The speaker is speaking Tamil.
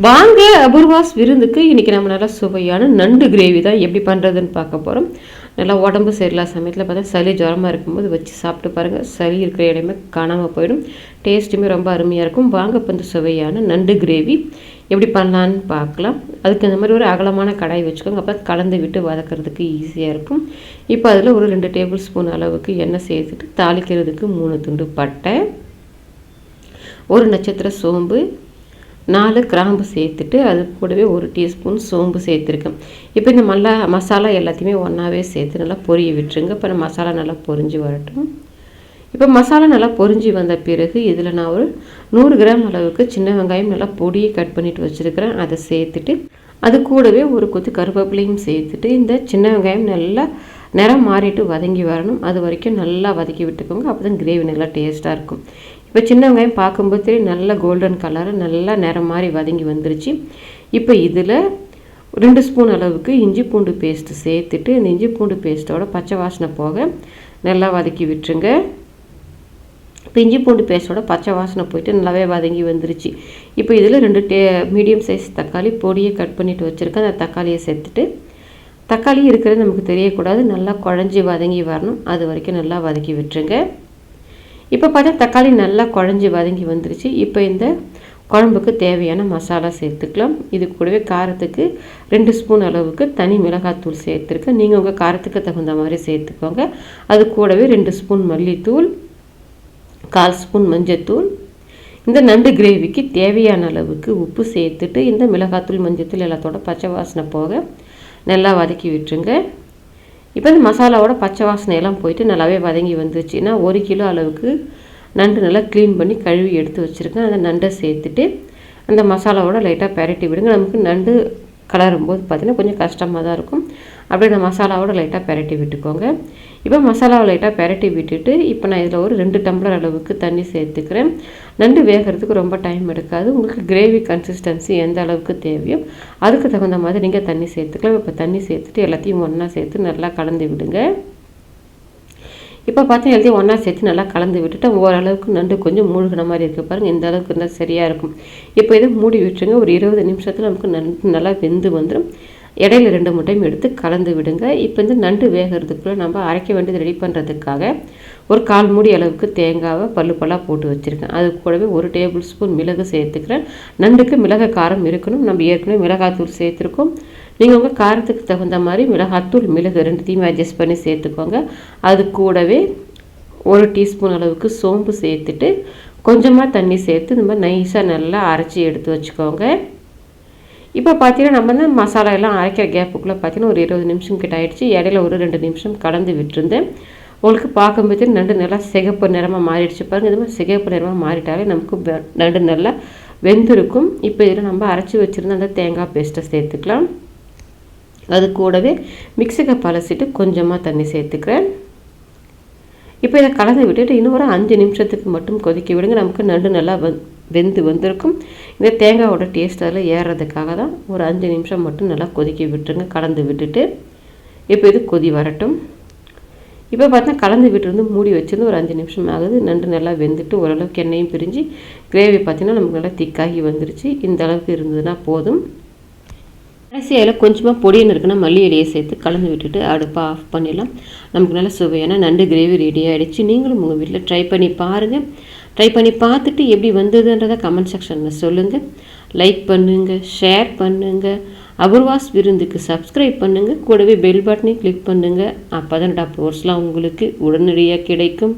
வாங்க அபூர்வாஸ் விருந்துக்கு இன்றைக்கி நம்ம நல்லா சுவையான நண்டு கிரேவி தான் எப்படி பண்ணுறதுன்னு பார்க்க போகிறோம் நல்லா உடம்பு சரியில்லாத சமயத்தில் பார்த்தா சளி ஜுரமாக இருக்கும்போது வச்சு சாப்பிட்டு பாருங்கள் சளி இருக்கிற இடமே காணாமல் போயிடும். டேஸ்ட்டுமே ரொம்ப அருமையாக இருக்கும். வாங்க இப்போ இந்த சுவையான நண்டு கிரேவி எப்படி பண்ணலான்னு பார்க்கலாம். அதுக்கு இந்த மாதிரி ஒரு அகலமான கடாய் வச்சுக்கோங்க. அப்போ கலந்து விட்டு வதக்கிறதுக்கு ஈஸியாக இருக்கும். இப்போ அதில் ஒரு ரெண்டு டேபிள் ஸ்பூன் அளவுக்கு எண்ணெய் சேர்த்துட்டு தாளிக்கிறதுக்கு மூணு துண்டு பட்டை ஒரு நட்சத்திர சோம்பு நாலு கிராம்பு சேர்த்துட்டு அது கூடவே ஒரு டீஸ்பூன் சோம்பு சேர்த்துருக்கேன். இப்போ இந்த மல்லா மசாலா எல்லாத்தையுமே ஒன்றாவே சேர்த்து நல்லா பொரிய விட்டுருங்க. இப்போ மசாலா நல்லா பொரிஞ்சு வரட்டும். இப்போ மசாலா நல்லா பொரிஞ்சு வந்த பிறகு இதில் நான் ஒரு நூறு கிராம் அளவுக்கு சின்ன வெங்காயம் நல்லா பொடியை கட் பண்ணிட்டு வச்சுருக்கிறேன். அதை சேர்த்துட்டு அது கூடவே ஒரு கொத்து கருவேப்பிலையும் சேர்த்துட்டு இந்த சின்ன வெங்காயம் நல்லா நிறம் மாறிட்டு வதங்கி வரணும். அது வரைக்கும் நல்லா வதக்கி விட்டுக்கோங்க. அப்போ தான் கிரேவி நல்லா டேஸ்ட்டாக இருக்கும். இப்போ சின்ன வெங்காயம் பார்க்கும்போது தெரியும் நல்ல கோல்டன் கலர் நல்லா நிறம் மாதிரி வதங்கி வந்துருச்சு. இப்போ இதில் ரெண்டு ஸ்பூன் அளவுக்கு இஞ்சி பூண்டு பேஸ்ட்டு சேர்த்துட்டு இந்த இஞ்சி பூண்டு பேஸ்ட்டோட பச்சை வாசனை போக நல்லா வதக்கி விட்டுருங்க. இப்போ இஞ்சி பூண்டு பேஸ்ட்டோட பச்சை வாசனை போயிட்டு நல்லாவே வதங்கி வந்துருச்சு. இப்போ இதில் ரெண்டு டே மீடியம் சைஸ் தக்காளி பொடியை கட் பண்ணிவிட்டு வச்சுருக்கேன். அந்த தக்காளியை சேர்த்துட்டு தக்காளி இருக்கிறது நமக்கு தெரியக்கூடாது. நல்லா குழஞ்சி வதங்கி வரணும். அது வரைக்கும் நல்லா வதக்கி விட்டுருங்க. இப்போ பார்த்தா தக்காளி நல்லா குழஞ்சி வதங்கி வந்துருச்சு. இப்போ இந்த குழம்புக்கு தேவையான மசாலா சேர்த்துக்கலாம். இது கூடவே காரத்துக்கு ரெண்டு ஸ்பூன் அளவுக்கு தனி மிளகாத்தூள் சேர்த்துருக்கேன். நீங்கள் உங்கள் காரத்துக்கு தகுந்த மாதிரி சேர்த்துக்கோங்க. அது கூடவே ரெண்டு ஸ்பூன் மல்லித்தூள் கால் ஸ்பூன் மஞ்சத்தூள். இந்த நண்டு கிரேவிக்கு தேவையான அளவுக்கு உப்பு சேர்த்துட்டு இந்த மிளகாத்தூள் மஞ்சத்தூள் எல்லாத்தோட பச்சை வாசனை போக நல்லா வதக்கி விட்டுருங்க. இப்போ இந்த மசாலாவோட பச்சை வாசனை எல்லாம் போயிட்டு நல்லாவே வதங்கி வந்துச்சுன்னா ஒரு கிலோ அளவுக்கு நண்டு நல்லா க்ளீன் பண்ணி கழுவி எடுத்து வச்சுருக்கேன். அந்த நண்டை சேர்த்துட்டு அந்த மசாலாவோட லைட்டாக பெரட்டி விடுங்க. நமக்கு நண்டு கலரும்போது பார்த்திங்கன்னா கொஞ்சம் கஷ்டமாக தான் இருக்கும். அப்படியே அந்த மசாலாவோட லைட்டாக பெரட்டி விட்டுக்கோங்க. இப்போ மசாலாவை லைட்டாக பெரட்டி விட்டுட்டு இப்போ நான் இதில் ஒரு ரெண்டு டம்ளர் அளவுக்கு தண்ணி சேர்த்துக்கிறேன். நண்டு வேகிறதுக்கு ரொம்ப டைம் எடுக்காது. உங்களுக்கு கிரேவி கன்சிஸ்டன்சி எந்த அளவுக்கு தேவையோ அதுக்கு தகுந்த மாதிரி நீங்கள் தண்ணி சேர்த்துக்கலாம். இப்போ தண்ணி சேர்த்துட்டு எல்லாத்தையும் ஒன்றா சேர்த்து நல்லா கலந்து விடுங்க. இப்போ பார்த்தா எல்லாத்தையும் ஒன்றா சேர்த்து நல்லா கலந்து விட்டுட்டு ஓரளவுக்கு நண்டு கொஞ்சம் மூழ்கின மாதிரி இருக்குது பாருங்கள் இந்த அளவுக்கு இருந்தால் சரியாக இருக்கும். இப்போ இதை மூடி விட்டுருங்க ஒரு இருபது நிமிஷத்தில் நமக்கு நண்டு நல்லா வெந்து வந்துடும் இடையில ரெண்டு முட்டையும் எடுத்து கலந்து விடுங்க. இப்போ இந்த நண்டு வேகிறதுக்குள்ளே நம்ம அரைக்க வேண்டியது ரெடி பண்ணுறதுக்காக ஒரு கால் மூடி அளவுக்கு தேங்காவை பல்லு பல்லாக போட்டு வச்சுருக்கேன். அது கூடவே ஒரு டேபிள் ஸ்பூன் மிளகு சேர்த்துக்கிறேன். நண்டுக்கு மிளகு காரம் இருக்கணும். நம்ம ஏற்கனவே மிளகாத்தூள் சேர்த்துருக்கோம். நீங்கள் உங்கள் காரத்துக்கு தகுந்த மாதிரி மிளகாத்தூள் மிளகு ரெண்டுத்தையும் அட்ஜஸ்ட் பண்ணி சேர்த்துக்கோங்க. அது கூடவே ஒரு டீஸ்பூன் அளவுக்கு சோம்பு சேர்த்துட்டு கொஞ்சமாக தண்ணி சேர்த்து இந்த மாதிரி நைஸாக நல்லா அரைச்சி எடுத்து வச்சுக்கோங்க. இப்போ பார்த்தீங்கன்னா நம்ம வந்து மசாலா எல்லாம் அரைக்கிற கேப்புக்குள்ளே பார்த்தீங்கன்னா ஒரு இருபது நிமிஷம் கிட்ட ஆயிடுச்சு. இடையில ஒரு ரெண்டு நிமிஷம் கலந்து விட்டுருந்தேன். உங்களுக்கு பார்க்கும்போது நண்டு நல்லா சிகப்பு நிறமாக மாறிடுச்சு. பாருங்கள் இது மாதிரி சிகப்பு நிறமாக மாறிட்டாலே நமக்கு நண்டு நல்லா வெந்திருக்கும். இப்போ இதில் நம்ம அரைச்சி வச்சுருந்த அந்த தேங்காய் பேஸ்ட்டை சேர்த்துக்கலாம். அது கூடவே மிக்சி பழசிட்டு அலசிட்டு கொஞ்சமாக தண்ணி சேர்த்துக்கிறேன். இப்போ இதை கலந்து விட்டுட்டு இன்னும் ஒரு அஞ்சு நிமிஷத்துக்கு மட்டும் கொதிக்க விடுங்க. நமக்கு நண்டு நல்லா வெந்து வந்திருக்கும். இந்த தேங்காயோட டேஸ்ட் அதில் ஏறுறதுக்காக தான் ஒரு அஞ்சு நிமிஷம் மட்டும் நல்லா கொதிக்க விட்டுருங்க கலந்து விட்டுட்டு. இப்போ இது கொதி வரட்டும். இப்போ பார்த்தா கலந்து விட்டுருந்து மூடி வச்சிருந்து ஒரு அஞ்சு நிமிஷம் ஆகுது. நண்டு நல்லா வெந்துட்டு ஓரளவுக்கு எண்ணெயும் பிரிஞ்சு கிரேவி பார்த்திங்கன்னா நமக்கு நல்லா திக்காகி வந்துருச்சு. இந்த அளவுக்கு இருந்ததுன்னா போதும். கடைசியில் கொஞ்சமாக பொடியன் இருக்குன்னா மல்லி இலையை சேர்த்து கலந்து விட்டுட்டு அடுப்பை ஆஃப் பண்ணிடலாம். நமக்கு நல்ல சுவையான நண்டு கிரேவி ரெடி ஆகிடுச்சு நீங்களும் உங்கள் வீட்டில் ட்ரை பண்ணி பாருங்கள் ட்ரை பண்ணி பார்த்துட்டு எப்படி வந்ததுன்றதை கமெண்ட் செக்ஷனில் சொல்லுங்கள் லைக் பண்ணுங்கள் ஷேர் பண்ணுங்கள் அபூர்வாஸ் விருந்துக்கு சப்ஸ்கிரைப் பண்ணுங்கள் கூடவே பெல் பட்டனையும் கிளிக் பண்ணுங்கள் அப்போ தான் டாப் உங்களுக்கு உடனடியாக கிடைக்கும்.